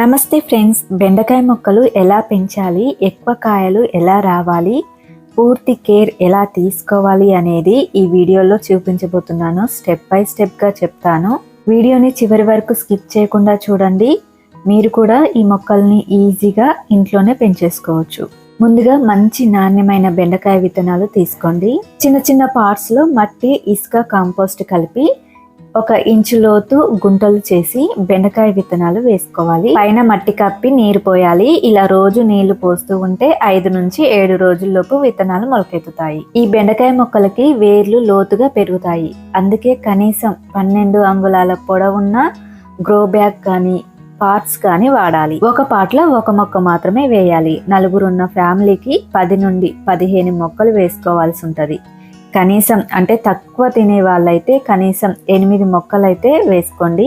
నమస్తే ఫ్రెండ్స్ బెండకాయ మొక్కలు ఎలా పెంచాలి ఎక్కువ కాయలు ఎలా రావాలి పూర్తి కేర్ ఎలా తీసుకోవాలి అనేది ఈ వీడియోలో చూపించబోతున్నాను. స్టెప్ బై స్టెప్గా చెప్తాను. వీడియోని చివరి వరకు స్కిప్ చేయకుండా చూడండి. మీరు కూడా ఈ మొక్కల్ని ఈజీగా ఇంట్లోనే పెంచేసుకోవచ్చు. ముందుగా మంచి నాణ్యమైన బెండకాయ విత్తనాలు తీసుకోండి. చిన్న చిన్న పార్ట్స్లో మట్టి ఇసుక కాంపోస్ట్ కలిపి ఒక ఇంచు లోతు గుంటలు చేసి బెండకాయ విత్తనాలు వేసుకోవాలి. పైన మట్టి కప్పి నీరు పోయాలి. ఇలా రోజు నీళ్ళు పోస్తూ ఉంటే ఐదు నుంచి ఏడు రోజుల్లోపు విత్తనాలు మొలకెత్తుతాయి. ఈ బెండకాయ మొక్కలకి వేర్లు లోతుగా పెరుగుతాయి. అందుకే కనీసం పన్నెండు అంగుళాల పొడవున్న గ్రో బ్యాగ్ కానీ పార్ట్స్ కానీ వాడాలి. ఒక పాట్లో ఒక మొక్క మాత్రమే వేయాలి. నలుగురున్న ఫ్యామిలీకి పది నుండి పదిహేను మొక్కలు వేసుకోవాల్సి ఉంటుంది. కనీసం అంటే తక్కువ తినే వాళ్ళైతే కనీసం ఎనిమిది మొక్కలైతే వేసుకోండి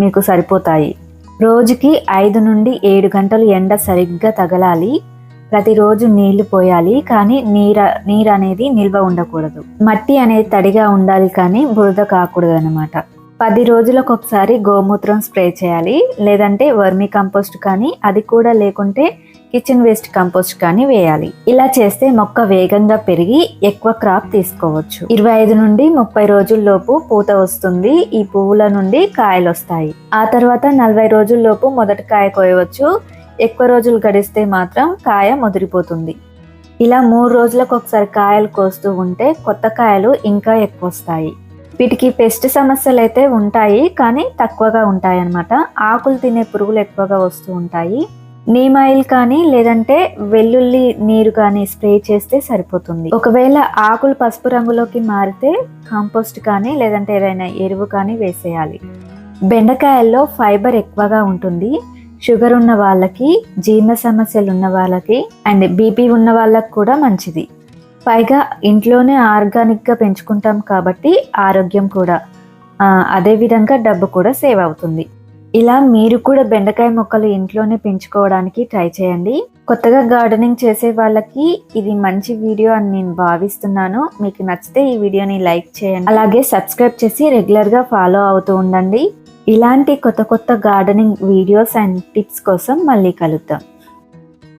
మీకు సరిపోతాయి. రోజుకి ఐదు నుండి ఏడు గంటలు ఎండ సరిగ్గా తగలాలి. ప్రతిరోజు నీళ్ళు పోయాలి కానీ నీర నీరు అనేది నిల్వ ఉండకూడదు. మట్టి అనేది తడిగా ఉండాలి కానీ బురద కాకూడదు అనమాట పది రోజులకు ఒకసారి గోమూత్రం స్ప్రే చేయాలి లేదంటే వర్మి కంపోస్ట్ కానీ అది కూడా లేకుంటే కిచెన్ వేస్ట్ కంపోస్ట్ కానీ వేయాలి. ఇలా చేస్తే మొక్క వేగంగా పెరిగి ఎక్కువ క్రాప్ తీసుకోవచ్చు. ఇరవై ఐదు నుండి ముప్పై రోజుల్లోపు పూత వస్తుంది. ఈ పువ్వుల నుండి కాయలు వస్తాయి. ఆ తర్వాత నలభై రోజుల్లోపు మొదటి కాయ కోయవచ్చు. ఎక్కువ రోజులు గడిస్తే మాత్రం కాయ ముదిరిపోతుంది. ఇలా మూడు రోజులకు ఒకసారి కాయలు కోస్తూ ఉంటే కొత్త కాయలు ఇంకా ఎక్కువ వస్తాయి. వీటికి పెస్ట్ సమస్యలు అయితే ఉంటాయి కానీ తక్కువగా ఉంటాయి అన్నమాట ఆకులు తినే పురుగులు ఎక్కువగా వస్తూ ఉంటాయి. నీమ్ ఆయిల్ కానీ లేదంటే వెల్లుల్లి నీరు కానీ స్ప్రే చేస్తే సరిపోతుంది. ఒకవేళ ఆకులు పసుపు రంగులోకి మారితే కాంపోస్ట్ కానీ లేదంటే ఏదైనా ఎరువు కానీ వేసేయాలి. బెండకాయల్లో ఫైబర్ ఎక్కువగా ఉంటుంది. షుగర్ ఉన్న వాళ్ళకి జీర్ణ సమస్యలు ఉన్న వాళ్ళకి అండ్ బీపీ ఉన్న వాళ్ళకి కూడా మంచిది. పైగా ఇంట్లోనే ఆర్గానిక్గా పెంచుకుంటాం కాబట్టి ఆరోగ్యం కూడా అదేవిధంగా డబ్బు కూడా సేవ్ అవుతుంది. ఇలా మీరు కూడా బెండకాయ మొక్కలు ఇంట్లోనే పెంచుకోవడానికి ట్రై చేయండి. కొత్తగా గార్డెనింగ్ చేసే వాళ్ళకి ఇది మంచి వీడియో అని నేను భావిస్తున్నాను. మీకు నచ్చితే ఈ వీడియోని లైక్ చేయండి. అలాగే సబ్స్క్రైబ్ చేసి రెగ్యులర్గా ఫాలో అవుతూ ఉండండి. ఇలాంటి కొత్త కొత్త గార్డెనింగ్ వీడియోస్ అండ్ టిప్స్ కోసం మళ్ళీ కలుద్దాం.